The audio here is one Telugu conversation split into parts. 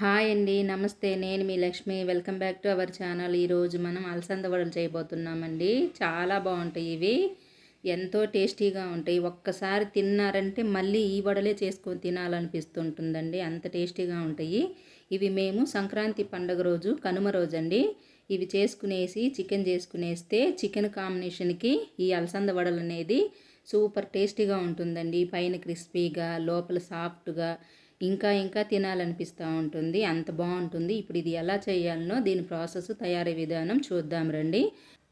హాయ్ అండి నమస్తే. నేను మీ Lakshmi. Welcome back to our channel. ఈరోజు మనం అలసంద వడలు చేయబోతున్నామండి. చాలా బాగుంటాయి ఇవి. ఎంతో టేస్టీగా ఉంటాయి. ఒక్కసారి తిన్నారంటే మళ్ళీ ఈ వడలే చేసుకొని తినాలనిపిస్తుంటుందండి. అంత టేస్టీగా ఉంటాయి. ఇవి మేము సంక్రాంతి పండుగ రోజు కనుమ రోజు అండి ఇవి చేసుకునేసి చికెన్ చేసుకునేస్తే చికెన్ కాంబినేషన్కి ఈ అలసంద వడలు అనేది సూపర్ టేస్టీగా ఉంటుందండి. పైన క్రిస్పీగా లోపల సాఫ్ట్గా ఇంకా ఇంకా తినాలనిపిస్తూ ఉంటుంది. అంత బాగుంటుంది. ఇప్పుడు ఇది ఎలా చేయాలనో దీని ప్రాసెస్ తయారీ విధానం చూద్దాం రండి.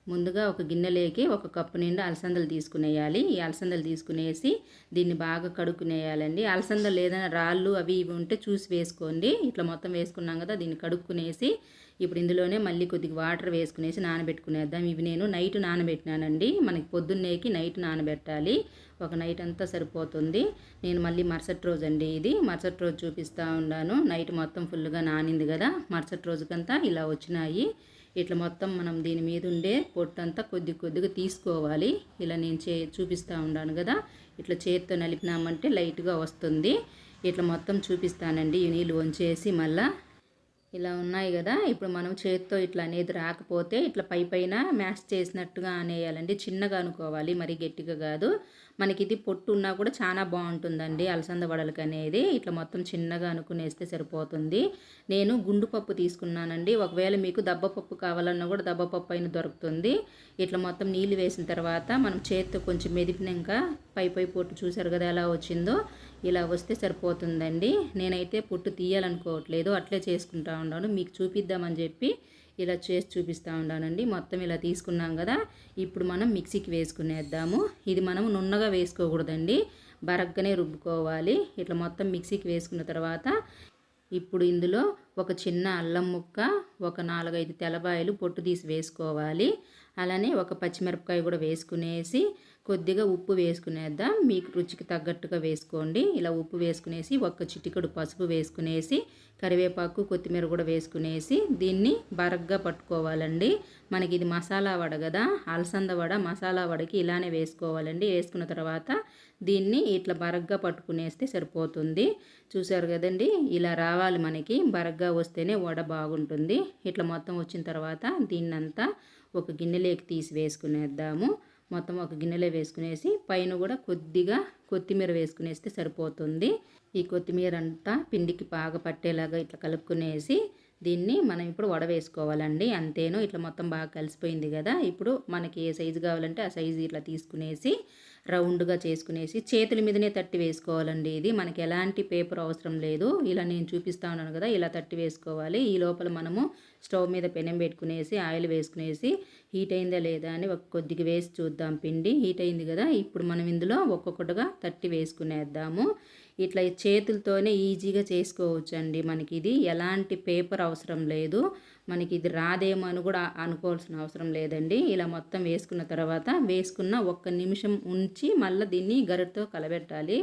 ముందుగా ఒక గిన్నెలోకి ఒక కప్పు నిండా అలసందలు తీసుకునేయాలి. ఈ అలసందలు తీసుకునేసి దీన్ని బాగా కడుక్కునేయాలండి. అలసందలు ఏదైనా రాళ్ళు అవి ఇవి ఉంటే చూసి వేసుకోండి. ఇట్లా మొత్తం వేసుకున్నాం కదా దీన్ని కడుక్కునేసి ఇప్పుడు ఇందులోనే మళ్ళీ కొద్దిగా వాటర్ వేసుకునేసి నానబెట్టుకునేద్దాం. ఇవి నేను నైట్ నానబెట్టినానండి. మనకి పొద్దున్నేకి నైట్ నానబెట్టాలి. ఒక నైట్ అంతా సరిపోతుంది. నేను మళ్ళీ మరుసటి రోజు అండి ఇది. మరుసటి రోజు చూపిస్తూ ఉన్నాను. నైట్ మొత్తం ఫుల్గా నానింది కదా మరుసటి రోజుకంతా ఇలా వచ్చినాయి. ఇట్లా మొత్తం మనం దీని మీద ఉండే పొట్టంతా కొద్ది కొద్దిగా తీసుకోవాలి. ఇలా నేను చే చూపిస్తూ ఉన్నాను కదా. ఇట్లా చేతితో నలిపినామంటే లైట్గా వస్తుంది. ఇట్లా మొత్తం చూపిస్తానండి. ఈ నీళ్ళు వంచేసి మళ్ళీ ఇలా ఉన్నాయి కదా. ఇప్పుడు మనం చేతితో ఇట్లా అనేది రాకపోతే ఇట్లా పై పైన మ్యాష్ చేసినట్టుగా అనేయాలండి. చిన్నగా అనుకోవాలి. మరి గట్టిగా కాదు. మనకి ఇది పొట్టు ఉన్నా కూడా చాలా బాగుంటుందండి. అలసంద వడలకి అనేది. ఇట్లా మొత్తం చిన్నగా అనుకునేస్తే సరిపోతుంది. నేను గుండు పప్పు తీసుకున్నానండి. ఒకవేళ మీకు దబ్బపప్పు కావాలన్నా కూడా దబ్బపప్పు అయిన దొరుకుతుంది. ఇట్లా మొత్తం నీళ్ళు వేసిన తర్వాత మనం చేతితో కొంచెం మెదిపినాక పై పై పొట్టు చూసారు కదా ఎలా వచ్చిందో. ఇలా వస్తే సరిపోతుందండి. నేనైతే పొట్టు తీయాలనుకోవట్లేదు. అట్లే చేసుకుంటా ఉన్నాను. మీకు చూపిద్దామని చెప్పి ఇలా చేసి చూపిస్తూ ఉన్నానండి. మొత్తం ఇలా తీసుకున్నాం కదా. ఇప్పుడు మనం మిక్సీకి వేసుకునేద్దాము. ఇది మనం నున్నగా వేసుకోకూడదండి. బరగ్గానే రుబ్బుకోవాలి. ఇట్లా మొత్తం మిక్సీకి వేసుకున్న తర్వాత ఇప్పుడు ఇందులో ఒక చిన్న అల్లం ముక్క ఒక నాలుగైదు తెల్లబాయలు పొట్టు తీసి వేసుకోవాలి. అలానే ఒక పచ్చిమిరపకాయ కూడా వేసుకునేసి కొద్దిగా ఉప్పు వేసుకునేద్దాం. మీకు రుచికి తగ్గట్టుగా వేసుకోండి. ఇలా ఉప్పు వేసుకునేసి ఒక్క చిటికడు పసుపు వేసుకునేసి కరివేపాకు కొత్తిమీర కూడా వేసుకునేసి దీన్ని బరగ్గా పట్టుకోవాలండి. మనకి ఇది మసాలా వడ కదా అలసంద వడ మసాలా వడకి ఇలానే వేసుకోవాలండి. వేసుకున్న తర్వాత దీన్ని ఇట్లా బరగ్గా పట్టుకునేస్తే సరిపోతుంది. చూసారు కదండి? ఇలా రావాలి మనకి బరగ్గా వస్తేనే వడ బాగుంటుంది. ఇట్లా మొత్తం వచ్చిన తర్వాత దీన్నంతా ఒక గిన్నెలోకి తీసి వేసుకునేద్దాము. మొత్తం ఒక గిన్నెలో వేసుకునేసి పైన కూడా కొద్దిగా కొత్తిమీర వేసుకునేస్తే సరిపోతుంది. ఈ కొత్తిమీర అంతా పిండికి బాగా పట్టేలాగా ఇట్లా కలుపుకునేసి దీన్ని మనం ఇప్పుడు వడ వేసుకోవాలండి. అంతేను ఇట్లా మొత్తం బాగా కలిసిపోయింది కదా. ఇప్పుడు మనకి ఏ సైజు కావాలంటే ఆ సైజు ఇట్లా తీసుకునేసి రౌండ్గా చేసుకునేసి చేతుల మీదనే తట్టి వేసుకోవాలండి ఇది. మనకి ఎలాంటి పేపర్ అవసరం లేదు. ఇలా నేను చూపిస్తా ఉన్నాను కదా ఇలా తట్టి వేసుకోవాలి. ఈ లోపల మనము స్టవ్ మీద పెనం పెట్టుకునేసి ఆయిల్ వేసుకునేసి హీట్ అయిందా లేదా అని ఒక కొద్దిగా వేసి చూద్దాం పిండి. హీట్ అయింది కదా ఇప్పుడు మనం ఇందులో ఒక్కొక్కటిగా తట్టి వేసుకునేద్దాము. ఇట్లా చేతులతోనే ఈజీగా చేసుకోవచ్చు అండి మనకి ఇది ఎలాంటి పేపర్ అవసరం లేదు. మనకి ఇది రాదేమో అని కూడా అనుకోవాల్సిన అవసరం లేదండి. ఇలా మొత్తం వేసుకున్న తర్వాత వేసుకున్న ఒక్క నిమిషం ఉంచి మళ్ళీ దీన్ని గరిటతో కలబెట్టాలి.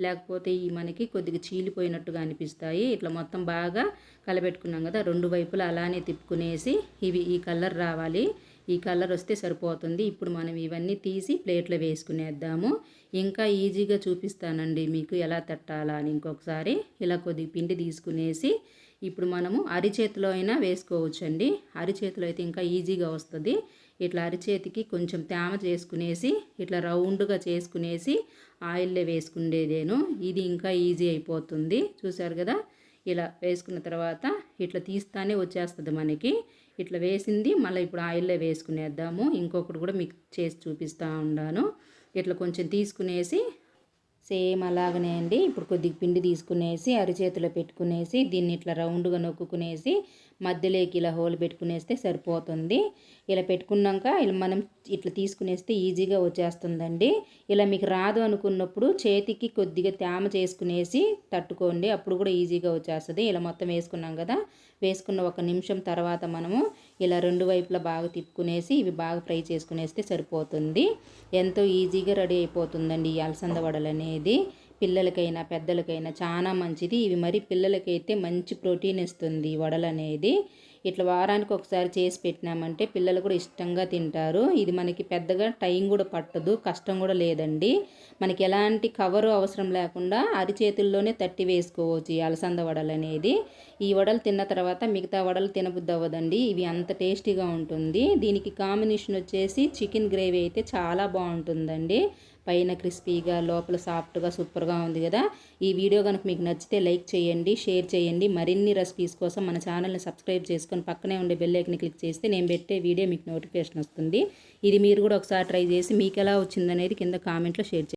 లేకపోతే ఈ మనకి కొద్దిగా చీలిపోయినట్టుగా అనిపిస్తాయి. ఇట్లా మొత్తం బాగా కలబెట్టుకున్నాం కదా రెండు వైపులా అలానే తిప్పుకునేసి ఇవి ఈ కలర్ రావాలి. ఈ కలర్ వస్తే సరిపోతుంది. ఇప్పుడు మనం ఇవన్నీ తీసి ప్లేట్లో వేసుకునేద్దాము. ఇంకా ఈజీగా చూపిస్తానండి మీకు ఎలా తట్టాలా అని ఇంకొకసారి. ఇలా కొద్దిగా పిండి తీసుకునేసి ఇప్పుడు మనము అరిచేతిలో అయినా వేసుకోవచ్చండి. అరిచేతిలో అయితే ఇంకా ఈజీగా వస్తుంది. ఇట్లా అరిచేతికి కొంచెం తేమ చేసుకునేసి ఇట్లా రౌండ్గా చేసుకునేసి ఆయిల్లో వేసుకునేదేను ఇది ఇంకా ఈజీ అయిపోతుంది. చూసారు కదా? ఇలా వేసుకున్న తర్వాత ఇట్లా తీస్తానే వచ్చేస్తుంది మనకి. ఇట్లా వేసింది మళ్ళీ ఇప్పుడు ఆయిల్లో వేసుకునేద్దాము. ఇంకొకటి కూడా మీకు చేసి చూపిస్తూ ఉన్నాను ఇట్లా కొంచెం తీసుకునేసి సేమ్ అలాగనే అండి. ఇప్పుడు కొద్దిగా పిండి తీసుకునేసి అరిచేతిలో పెట్టుకునేసి దీన్ని ఇట్లా రౌండ్గా నొక్కుకునేసి మధ్యలోకి ఇలా హోల్ పెట్టుకునేస్తే సరిపోతుంది. ఇలా పెట్టుకున్నాక ఇలా మనం ఇట్లా తీసుకునేస్తే ఈజీగా వచ్చేస్తుందండి. ఇలా మీకు రాదు అనుకున్నప్పుడు చేతికి కొద్దిగా తేమ చేసుకునేసి తట్టుకోండి. అప్పుడు కూడా ఈజీగా వచ్చేస్తుంది. ఇలా మొత్తం వేసుకున్నాం కదా వేసుకున్న ఒక నిమిషం తర్వాత మనము ఇలా రెండు వైపులా బాగా తిప్పుకునేసి ఇవి బాగా ఫ్రై చేసుకునేస్తే సరిపోతుంది. ఎంతో ఈజీగా రెడీ అయిపోతుందండి ఈ అలసంద వడలు అనేది. పిల్లలకైనా పెద్దలకైనా చాలా మంచిది. ఇవి మరి పిల్లలకైతే మంచి ప్రోటీన్ ఇస్తుంది వడలు అనేది. ఇట్లా వారానికి ఒకసారి చేసి పెట్టినామంటే పిల్లలు కూడా ఇష్టంగా తింటారు. ఇది మనకి పెద్దగా టైం కూడా పట్టదు కష్టం కూడా లేదండి. మనకి ఎలాంటి కవరు అవసరం లేకుండా అరిచేతుల్లోనే తట్టి వేసుకోవచ్చు ఈ అలసంద వడలు అనేది. ఈ వడలు తిన్న తర్వాత మిగతా వడలు తినబుద్ది అవ్వదండి ఇవి అంత టేస్టీగా ఉంటుంది. దీనికి కాంబినేషన్ వచ్చేసి చికెన్ గ్రేవీ అయితే చాలా బాగుంటుందండి. పైన క్రిస్పీగా లోపల సాఫ్ట్గా సూపర్గా ఉంది కదా. ఈ వీడియో కనుక మీకు నచ్చితే లైక్ చేయండి షేర్ చేయండి. మరిన్ని రెసిపీస్ కోసం మన ఛానల్ని సబ్స్క్రైబ్ చేసుకొని పక్కనే ఉండే బెల్ ఐకన్ క్లిక్ చేస్తే నేను పెట్టే వీడియో మీకు నోటిఫికేషన్ వస్తుంది. ఇది మీరు కూడా ఒకసారి ట్రై చేసి మీకు ఎలా వచ్చిందనేది కింద కామెంట్లో షేర్ చేయండి.